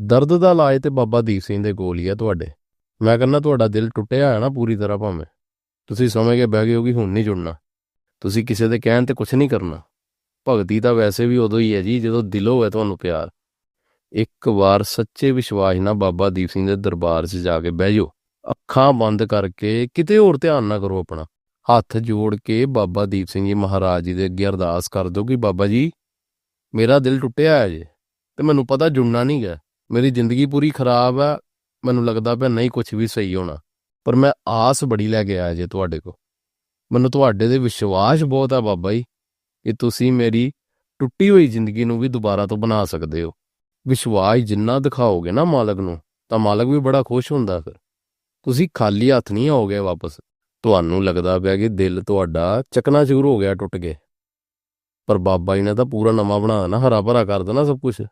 ਦਰਦ ਦਾ ਇਲਾਜ ਤੇ ਬਾਬਾ ਦੀਪ ਸਿੰਘ ਦੇ ਕੋਲ ਹੀ ਆ ਤੁਹਾਡੇ। ਮੈਂ ਕਹਿੰਦਾ ਤੁਹਾਡਾ ਦਿਲ ਟੁੱਟਿਆ ਹੈ ਨਾ ਪੂਰੀ ਤਰ੍ਹਾਂ ਭਾਵੇਂ। ਤੁਸੀਂ ਸਮਝ ਕੇ ਬਹਿ ਗਏ ਹੋ ਕਿ ਹੁਣ ਨਹੀਂ ਜੁੜਨਾ। ਤੁਸੀਂ ਕਿਸੇ ਦੇ ਕਹਿਣ ਤੇ ਕੁਝ ਨਹੀਂ ਕਰਨਾ। ਭਗਤੀ ਤਾਂ ਵੈਸੇ ਵੀ ਉਦੋਂ ਹੀ ਹੈ ਜੀ, ਜਦੋਂ ਦਿਲੋਂ ਹੈ ਤੁਹਾਨੂੰ ਪਿਆਰ। ਇੱਕ ਵਾਰ ਸੱਚੇ ਵਿਸ਼ਵਾਸ ਨਾਲ ਬਾਬਾ ਦੀਪ ਸਿੰਘ ਦੇ ਦਰਬਾਰ 'ਚ ਜਾ ਕੇ ਬਹਿ ਜਾਓ। ਅੱਖਾਂ ਬੰਦ ਕਰਕੇ ਕਿਤੇ ਹੋਰ ਧਿਆਨ ਨਾ ਕਰੋ ਆਪਣਾ। ਹੱਥ ਜੋੜ ਕੇ ਬਾਬਾ ਦੀਪ ਸਿੰਘ ਜੀ ਮਹਾਰਾਜ ਜੀ ਦੇ ਅੱਗੇ ਅਰਦਾਸ ਕਰ ਦਿਓ ਕਿ ਬਾਬਾ ਜੀ, ਮੇਰਾ ਦਿਲ ਟੁੱਟਿਆ ਹੈ ਜੀ, ਤੇ ਮੈਨੂੰ ਪਤਾ ਜੁੜਨਾ ਨਹੀਂ ਗਿਆ ਮੇਰੀ ਜ਼ਿੰਦਗੀ ਪੂਰੀ ਖਰਾਬ ਹੈ ਮੈਨੂੰ ਲੱਗਦਾ ਪਿਆ ਨਹੀਂ ਕੁਝ ਵੀ ਸਹੀ ਹੋਣਾ। ਪਰ ਮੈਂ ਆਸ ਬੜੀ ਲੈ ਕੇ ਆਇਆ ਜੇ ਤੁਹਾਡੇ ਕੋ ਮੈਨੂੰ ਤੁਹਾਡੇ 'ਤੇ ਵਿਸ਼ਵਾਸ ਬਹੁਤ ਆ ਬਾਬਾ ਜੀ, ਕਿ ਤੁਸੀਂ ਮੇਰੀ ਟੁੱਟੀ ਹੋਈ ਜ਼ਿੰਦਗੀ ਨੂੰ ਵੀ ਦੁਬਾਰਾ ਤੋਂ ਬਣਾ ਸਕਦੇ ਹੋ। ਵਿਸ਼ਵਾਸ ਜਿੰਨਾ ਦਿਖਾਓਗੇ ਨਾ ਮਾਲਕ ਨੂੰ, ਤਾਂ ਮਾਲਕ ਵੀ ਬੜਾ ਖੁਸ਼ ਹੁੰਦਾ ਫਿਰ। ਤੁਸੀਂ ਖਾਲੀ ਹੱਥ ਨਹੀਂ ਆਓਗੇ ਵਾਪਸ। ਤੁਹਾਨੂੰ ਲੱਗਦਾ ਪਿਆ ਕਿ ਦਿਲ ਤੁਹਾਡਾ ਚਕਨਾਚੂਰ ਹੋ ਗਿਆ, ਟੁੱਟ ਕੇ। ਪਰ ਬਾਬਾ ਜੀ ਨੇ ਤਾਂ ਪੂਰਾ ਨਵਾਂ ਬਣਾ ਦੇਣਾ ਹਰਾ ਭਰਾ ਕਰ ਦੇਣਾ ਸਭ ਕੁਝ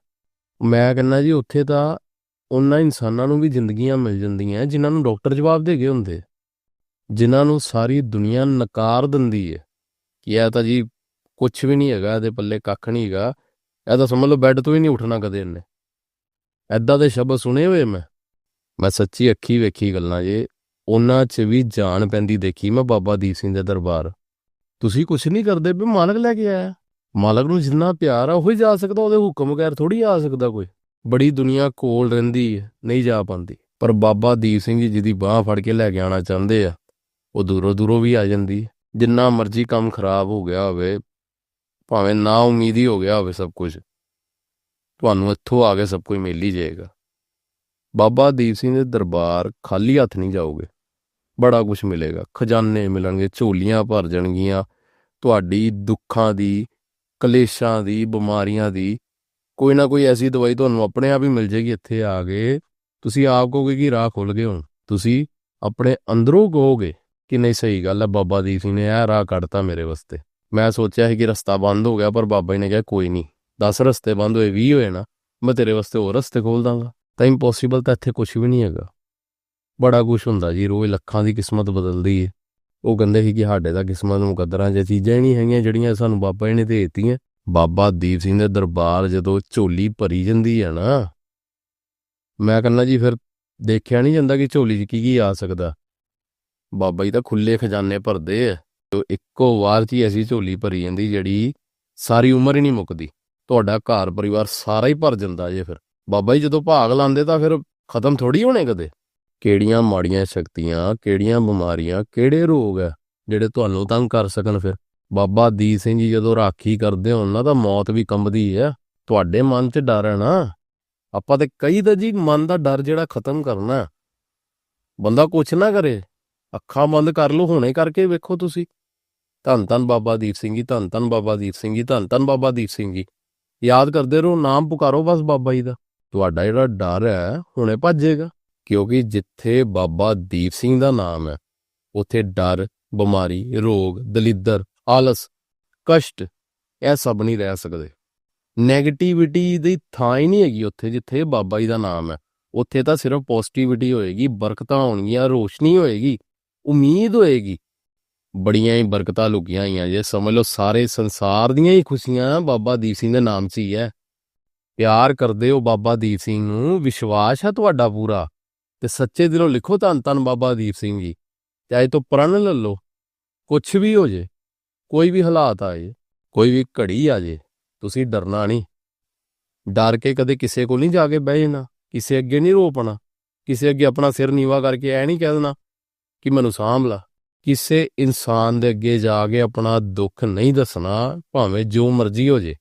ਮੈਂ ਕਹਿੰਦਾ ਜੀ, ਉੱਥੇ ਤਾਂ ਉਹਨਾਂ ਇਨਸਾਨਾਂ ਨੂੰ ਵੀ ਜ਼ਿੰਦਗੀਆਂ ਮਿਲ ਜਾਂਦੀਆਂ ਜਿਨ੍ਹਾਂ ਨੂੰ ਡਾਕਟਰ ਜਵਾਬ ਦੇ ਗਏ ਹੁੰਦੇ। ਜਿਨ੍ਹਾਂ ਨੂੰ ਸਾਰੀ ਦੁਨੀਆ ਨਕਾਰ ਦਿੰਦੀ ਹੈ ਕਿ ਇਹ ਤਾਂ ਜੀ ਕੁਝ ਵੀ ਨਹੀਂ ਹੈਗਾ, ਇਹਦੇ ਪੱਲੇ ਕੱਖ ਨਹੀਂ ਹੈਗਾ। ਇਹ ਤਾਂ ਸਮਝ ਲਓ ਬੈੱਡ ਤੋਂ ਹੀ ਨਹੀਂ ਉੱਠਣਾ ਕਦੇ ਇਹਨੇ। ਐਦਾਂ ਦੇ ਸ਼ਬਦ ਸੁਣੇ ਹੋਏ ਮੈਂ। ਮੈਂ ਸੱਚੀ ਅੱਖੀ ਵੇਖੀ ਗੱਲਾਂ ਜੇ, ਉਹਨਾਂ 'ਚ ਵੀ ਜਾਣ ਪੈਂਦੀ ਦੇਖੀ ਮੈਂ ਬਾਬਾ ਦੀਪ ਸਿੰਘ ਦੇ ਦਰਬਾਰ। ਤੁਸੀਂ ਕੁਝ ਨਹੀਂ ਕਰਦੇ ਵੀ ਮਾਲਕ ਲੈ ਕੇ ਆਇਆ? ਮਾਲਕ ਨੂੰ ਜਿੰਨਾ ਪਿਆਰ ਆ, ਉਹ ਹੀ ਜਾ ਸਕਦਾ, ਉਹਦੇ ਹੁਕਮ ਬਗੈਰ ਥੋੜੀ ਆ ਸਕਦਾ ਕੋਈ। ਬੜੀ ਦੁਨੀਆ ਕੋਲ ਰਹਿੰਦੀ ਹੈ ਨਹੀਂ ਜਾ ਪਾਉਂਦੀ ਪਰ ਬਾਬਾ ਦੀਪ ਸਿੰਘ ਜੀ ਜਿਹਦੀ ਬਾਹ ਫੜ ਕੇ ਲੈ ਕੇ ਆਣਾ ਚਾਹੁੰਦੇ ਆ, ਉਹ ਦੂਰੋਂ ਦੂਰੋਂ ਵੀ ਆ ਜਾਂਦੀ। ਜਿੰਨਾ ਮਰਜ਼ੀ ਕੰਮ ਖਰਾਬ ਹੋ ਗਿਆ ਹੋਵੇ, ਭਾਵੇਂ ਨਾ ਉਮੀਦ ਹੀ ਹੋ ਗਿਆ ਹੋਵੇ ਸਭ ਕੁਝ, ਤੁਹਾਨੂੰ ਇੱਥੋਂ ਆ ਕੇ ਸਭ ਕੁਝ ਮਿਲ ਹੀ ਜਾਏਗਾ। ਬਾਬਾ ਦੀਪ ਸਿੰਘ ਦੇ ਦਰਬਾਰ ਖਾਲੀ ਹੱਥ ਨਹੀਂ ਜਾਓਗੇ, ਬੜਾ ਕੁਝ ਮਿਲੇਗਾ। ਖਜ਼ਾਨੇ ਮਿਲਣਗੇ, ਝੋਲੀਆਂ ਭਰ ਜਾਣਗੀਆਂ, ਤੁਹਾਡੀ ਦੁੱਖਾਂ ਦੀ ਕਲੇਸ਼ਾਂ ਦੀ, ਬਿਮਾਰੀਆਂ ਦੀ, ਕੋਈ ਨਾ ਕੋਈ ਐਸੀ ਦਵਾਈ ਤੁਹਾਨੂੰ ਆਪਣੇ ਆਪ ਹੀ ਮਿਲ ਜੇਗੀ ਇੱਥੇ ਆ ਕੇ। ਤੁਸੀਂ ਆਪ ਕਹੋਗੇ ਕਿ ਰਾਹ ਖੁੱਲ ਗਏ ਹੁਣ। ਤੁਸੀਂ ਆਪਣੇ ਅੰਦਰੋਂ ਕਹੋਗੇ ਕਿ ਨਹੀਂ, ਸਹੀ ਗੱਲ ਹੈ ਬਾਬਾ ਦੀਪ ਸਿੰਘ ਨੇ ਇਹ ਰਾਹ ਕੱਢਤਾ ਮੇਰੇ ਵਾਸਤੇ। ਮੈਂ ਸੋਚਿਆ ਸੀ ਕਿ ਰਸਤਾ ਬੰਦ ਹੋ ਗਿਆ, ਪਰ ਬਾਬਾ ਜੀ ਨੇ ਕਿਹਾ ਕੋਈ ਨਹੀਂ 10 ਰਸਤੇ ਬੰਦ ਹੋਏ 20 ਹੋਏ ਨਾ, ਮੈਂ ਤੇਰੇ ਵਾਸਤੇ ਹੋਰ ਰਸਤੇ ਖੋਲ ਦਾਂਗਾ। ਤਾਂ ਇੰਪੋਸੀਬਲ ਤਾਂ ਇੱਥੇ ਕੁਝ ਵੀ ਨਹੀਂ ਹੈਗਾ। ਬੜਾ ਕੁਝ ਹੁੰਦਾ ਜੀ, ਰੋਜ਼ ਲੱਖਾਂ ਦੀ ਕਿਸਮਤ ਬਦਲਦੀ ਹੈ ਉਹ ਕਹਿੰਦੇ ਸੀ ਕਿ ਸਾਡੇ ਤਾਂ ਕਿਸਮਤ ਨੂੰ ਮੁਕੱਦਰਾਂ ਜੇ ਚੀਜ਼ਾਂ ਹੀ ਨਹੀਂ ਹੈਗੀਆਂ ਜਿਹੜੀਆਂ ਸਾਨੂੰ ਬਾਬਾ ਜੀ ਨੇ ਦੇ ਦਿੱਤੀਆਂ। ਬਾਬਾ ਦੀਪ ਸਿੰਘ ਦੇ ਦਰਬਾਰ ਜਦੋਂ ਝੋਲੀ ਭਰੀ ਜਾਂਦੀ ਹੈ ਨਾ, ਮੈਂ ਕਹਿੰਦਾ ਜੀ ਫਿਰ ਦੇਖਿਆ ਨਹੀਂ ਜਾਂਦਾ ਕਿ ਝੋਲੀ 'ਚ ਕੀ ਕੀ ਆ ਸਕਦਾ। ਬਾਬਾ ਜੀ ਤਾਂ ਖੁੱਲੇ ਖਜ਼ਾਨੇ ਭਰਦੇ ਆ ਤੇ ਇੱਕੋ ਵਾਰ 'ਚ ਹੀ ਐਸੀ ਝੋਲੀ ਭਰੀ ਜਾਂਦੀ ਜਿਹੜੀ ਸਾਰੀ ਉਮਰ ਹੀ ਨਹੀਂ ਮੁੱਕਦੀ। ਤੁਹਾਡਾ ਘਰ ਪਰਿਵਾਰ ਸਾਰਾ ਹੀ ਭਰ ਜਾਂਦਾ ਜੇ ਫਿਰ। ਬਾਬਾ ਜੀ ਜਦੋਂ ਭਾਗ ਲਾਉਂਦੇ ਤਾਂ ਫਿਰ ਖਤਮ ਥੋੜੀ ਹੋਣੇ ਕਦੇ? ਕਿਹੜੀਆਂ ਮਾੜੀਆਂ ਸ਼ਕਤੀਆਂ, ਕਿਹੜੀਆਂ ਬਿਮਾਰੀਆਂ, ਕਿਹੜੇ ਰੋਗ ਹੈ ਜਿਹੜੇ ਤੁਹਾਨੂੰ ਤੰਗ ਕਰ ਸਕਣ ਫਿਰ? ਬਾਬਾ ਦੀਪ ਸਿੰਘ ਜੀ ਜਦੋਂ ਰਾਖੀ ਕਰਦੇ ਹੋਣ ਨਾ ਤਾਂ ਮੌਤ ਵੀ ਕੰਬਦੀ ਹੈ ਤੁਹਾਡੇ ਮਨ 'ਚ ਡਰ ਹੈ ਨਾ? ਆਪਾਂ ਤੇ ਕਈ ਦਾ ਜੀ ਮਨ ਦਾ ਡਰ ਜਿਹੜਾ ਖਤਮ ਕਰਨਾ। ਬੰਦਾ ਕੁਛ ਨਾ ਕਰੇ। ਅੱਖਾਂ ਬੰਦ ਕਰ ਲਓ, ਹੁਣੇ ਕਰਕੇ ਵੇਖੋ ਤੁਸੀਂ। ਧੰਨ ਧੰਨ ਬਾਬਾ ਦੀਪ ਸਿੰਘ ਜੀ, ਧੰਨ ਧੰਨ ਬਾਬਾ ਦੀਪ ਸਿੰਘ ਜੀ, ਧੰਨ ਧੰਨ ਬਾਬਾ ਦੀਪ ਸਿੰਘ ਜੀ। ਯਾਦ ਕਰਦੇ ਰਹੋ, ਨਾਮ ਪੁਕਾਰੋ ਬਸ ਬਾਬਾ ਜੀ ਦਾ। ਤੁਹਾਡਾ ਜਿਹੜਾ ਡਰ ਹੈ ਹੁਣੇ ਭੱਜੇਗਾ। ਕਿਉਂਕਿ ਜਿੱਥੇ ਬਾਬਾ ਦੀਪ ਸਿੰਘ ਦਾ ਨਾਮ ਹੈ, ਉੱਥੇ ਡਰ, ਬਿਮਾਰੀ, ਰੋਗ, ਦਲਿੱਦਰ, ਆਲਸ, ਕਸ਼ਟ, ਇਹ ਸਭ ਨਹੀਂ ਰਹਿ ਸਕਦੇ। 네ਗੇਟਿਵਿਟੀ ਦੀ ਥਾਂ ਹੀ ਨਹੀਂ ਹੈਗੀ ਉੱਥੇ ਜਿੱਥੇ ਬਾਬਾ ਜੀ ਦਾ ਨਾਮ ਹੈ। ਉੱਥੇ ਤਾਂ ਸਿਰਫ ਪੋਜ਼ਿਟਿਵਿਟੀ ਹੋਏਗੀ, ਬਰਕਤਾਂ ਹੋਣਗੀਆਂ, ਰੋਸ਼ਨੀ ਹੋਏਗੀ, ਉਮੀਦ ਹੋਏਗੀ। ਬੜੀਆਂ ਹੀ ਬਰਕਤਾਂ ਲੁਕੀਆਂ ਹੋਈਆਂ ਜੇ, ਸਮਝ ਲਓ ਸਾਰੇ ਸੰਸਾਰ ਦੀਆਂ ਹੀ ਖੁਸ਼ੀਆਂ ਬਾਬਾ ਦੀਪ ਸਿੰਘ ਦੇ ਨਾਮ 'ਚ ਹੀ ਹੈ। ਪਿਆਰ ਕਰਦੇ ਹੋ ਬਾਬਾ ਦੀਪ ਸਿੰਘ ਨੂੰ, ਵਿਸ਼ਵਾਸ ਹੈ ਤੁਹਾਡਾ ਪੂਰਾ। ਤੇ ਸੱਚੇ ਦਿਲੋਂ ਲਿਖੋ ਧੰਨ ਧੰਨ ਬਾਬਾ ਦੀਪ ਸਿੰਘ ਜੀ। ਚਾਹੇ ਤੋਂ ਪ੍ਰਣ ਲੈ ਲਓ, ਕੁਛ ਵੀ ਹੋ ਜੇ, ਕੋਈ ਵੀ ਹਾਲਾਤ ਆਏ ਕੋਈ ਵੀ ਘੜੀ ਆ ਜੇ, ਤੁਸੀਂ ਡਰਨਾ ਨਹੀਂ। ਡਰ ਕੇ ਕਦੇ ਕਿਸੇ ਕੋਲ ਨਹੀਂ ਜਾ ਕੇ ਬਹਿ ਜਾਣਾ, ਕਿਸੇ ਅੱਗੇ ਨਹੀਂ ਰੋਪਣਾ ਕਿਸੇ ਅੱਗੇ ਆਪਣਾ ਸਿਰ ਨੀਵਾ ਕਰਕੇ ਐ ਨਹੀਂ ਕਹਿ ਦੇਣਾ ਕਿ ਮੈਨੂੰ ਸਾਂਭ ਲਾ। ਕਿਸੇ ਇਨਸਾਨ ਦੇ ਅੱਗੇ ਜਾ ਕੇ ਆਪਣਾ ਦੁੱਖ ਨਹੀਂ ਦੱਸਣਾ, ਭਾਵੇਂ ਜੋ ਮਰਜ਼ੀ ਹੋ ਜੇ।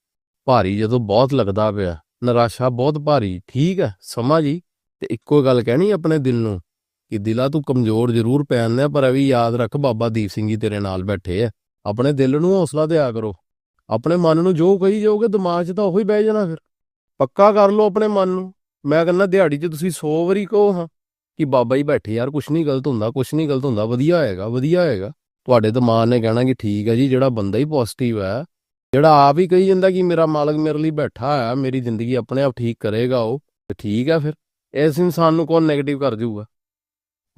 ਭਾਰੀ ਜਦੋਂ ਬਹੁਤ ਲੱਗਦਾ ਪਿਆ, ਨਿਰਾਸ਼ਾ ਬਹੁਤ ਭਾਰੀ, ਠੀਕ ਹੈ, ਸਮਾਂ ਜੀ। ਤੇ ਇੱਕੋ ਗੱਲ ਕਹਿਣੀ ਆਪਣੇ ਦਿਲ ਨੂੰ ਕਿ ਦਿਲਾ ਤੂੰ ਕਮਜ਼ੋਰ ਜ਼ਰੂਰ ਪੈਂਦਾ ਪਰ ਇਹ ਵੀ ਯਾਦ ਰੱਖ ਬਾਬਾ ਦੀਪ ਸਿੰਘ ਜੀ ਤੇਰੇ ਨਾਲ ਬੈਠੇ ਆ। ਆਪਣੇ ਦਿਲ ਨੂੰ ਹੌਸਲਾ ਦਿਆ ਕਰੋ। ਆਪਣੇ ਮਨ ਨੂੰ ਜੋ ਕਹੀ ਜਾਓਗੇ ਦਿਮਾਗ 'ਚ ਤਾਂ ਉਹੀ ਬਹਿ ਜਾਣਾ ਫਿਰ। ਪੱਕਾ ਕਰ ਲਓ ਆਪਣੇ ਮਨ ਨੂੰ। ਮੈਂ ਕਹਿੰਦਾ ਦਿਹਾੜੀ 'ਚ ਤੁਸੀਂ 100 ਵਾਰੀ ਕਹੋ ਹਾਂ ਕਿ ਬਾਬਾ ਹੀ ਬੈਠੇ ਯਾਰ, ਕੁਛ ਨਹੀਂ ਗਲਤ ਹੁੰਦਾ, ਕੁਛ ਨਹੀਂ ਗਲਤ ਹੁੰਦਾ, ਵਧੀਆ ਹੋਏਗਾ ਵਧੀਆ ਹੋਏਗਾ ਤੁਹਾਡੇ ਦਿਮਾਗ ਨੇ ਕਹਿਣਾ ਕਿ ਠੀਕ ਹੈ ਜੀ, ਜਿਹੜਾ ਬੰਦਾ ਹੀ ਪੋਜ਼ਿਟਿਵ ਹੈ, ਜਿਹੜਾ ਆਪ ਹੀ ਕਹੀ ਜਾਂਦਾ ਕਿ ਮੇਰਾ ਮਾਲਕ ਮੇਰੇ ਲਈ ਬੈਠਾ ਹੈ, ਮੇਰੀ ਜ਼ਿੰਦਗੀ ਆਪਣੇ ਆਪ ਠੀਕ ਕਰੇਗਾ ਉਹ, ਤੇ ਠੀਕ ਹੈ ਫਿਰ। ਇਸ ਇਨਸਾਨ ਨੂੰ ਕੌਣ 네ਗੇਟਿਵ ਕਰ ਜਾਊਗਾ?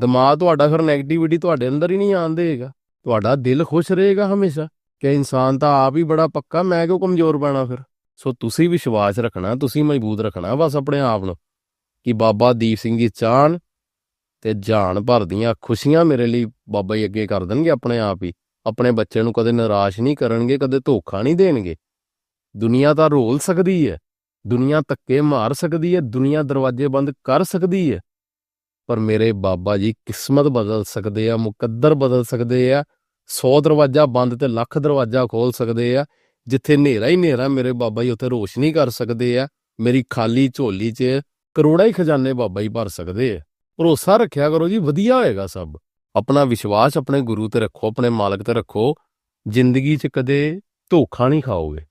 ਦਿਮਾਗ ਤੁਹਾਡਾ ਫਿਰ 네ਗੇਟਿਵਿਟੀ ਤੁਹਾਡੇ ਅੰਦਰ ਹੀ ਨਹੀਂ ਆਉਣ ਦੇਗਾ ਤੁਹਾਡਾ ਦਿਲ ਖੁਸ਼ ਰਹੇਗਾ ਹਮੇਸ਼ਾ। ਕਿ ਇਨਸਾਨ ਤਾਂ ਆਪ ਹੀ ਬੜਾ ਪੱਕਾ, ਮੈਂ ਕਿਉਂ ਕਮਜ਼ੋਰ ਬਣਾ ਫਿਰ? ਸੋ ਤੁਸੀਂ ਵਿਸ਼ਵਾਸ ਰੱਖਣਾ, ਤੁਸੀਂ ਮਜ਼ਬੂਤ ਰੱਖਣਾ ਬਸ ਆਪਣੇ ਆਪ ਨੂੰ। ਕਿ ਬਾਬਾ ਦੀਪ ਸਿੰਘ ਜੀ ਚਾਹਣ ਤੇ ਜਾਨ ਭਰ ਦੀਆਂ ਖੁਸ਼ੀਆਂ ਮੇਰੇ ਲਈ ਬਾਬਾ ਜੀ ਅੱਗੇ ਕਰ ਦੇਣਗੇ ਆਪਣੇ ਆਪ ਹੀ। ਆਪਣੇ ਬੱਚੇ ਨੂੰ ਕਦੇ ਨਿਰਾਸ਼ ਨਹੀਂ ਕਰਨਗੇ, ਕਦੇ ਧੋਖਾ ਨਹੀਂ ਦੇਣਗੇ। ਦੁਨੀਆ ਤਾਂ ਰੋਲ ਸਕਦੀ ਹੈ। ਦੁਨੀਆ ਧੱਕੇ ਮਾਰ ਸਕਦੀ ਹੈ ਦੁਨੀਆ ਦਰਵਾਜ਼ੇ ਬੰਦ ਕਰ ਸਕਦੀ ਹੈ ਪਰ ਮੇਰੇ ਬਾਬਾ ਜੀ ਕਿਸਮਤ ਬਦਲ ਸਕਦੇ ਆ, ਮੁਕੱਦਰ ਬਦਲ ਸਕਦੇ ਆ। 100 ਦਰਵਾਜ਼ਾ ਬੰਦ ਤੇ ਲੱਖ ਦਰਵਾਜ਼ਾ ਖੋਲ ਸਕਦੇ ਆ। ਜਿੱਥੇ ਹਨੇਰਾ ਹੀ ਹਨੇਰਾ ਮੇਰੇ ਬਾਬਾ ਜੀ, ਉੱਥੇ ਰੋਸ਼ਨੀ ਕਰ ਸਕਦੇ ਆ। ਮੇਰੀ ਖਾਲੀ ਝੋਲੀ 'ਚ ਕਰੋੜਾਂ ਹੀ ਖਜ਼ਾਨੇ ਬਾਬਾ ਜੀ ਭਰ ਸਕਦੇ ਆ। ਭਰੋਸਾ ਰੱਖਿਆ ਕਰੋ ਜੀ, ਵਧੀਆ ਹੋਏਗਾ ਸਭ। ਆਪਣਾ ਵਿਸ਼ਵਾਸ ਆਪਣੇ ਗੁਰੂ ਤੇ ਰੱਖੋ, ਆਪਣੇ ਮਾਲਕ ਤੇ ਰੱਖੋ। ਜ਼ਿੰਦਗੀ 'ਚ ਕਦੇ ਧੋਖਾ ਨਹੀਂ ਖਾਓਗੇ।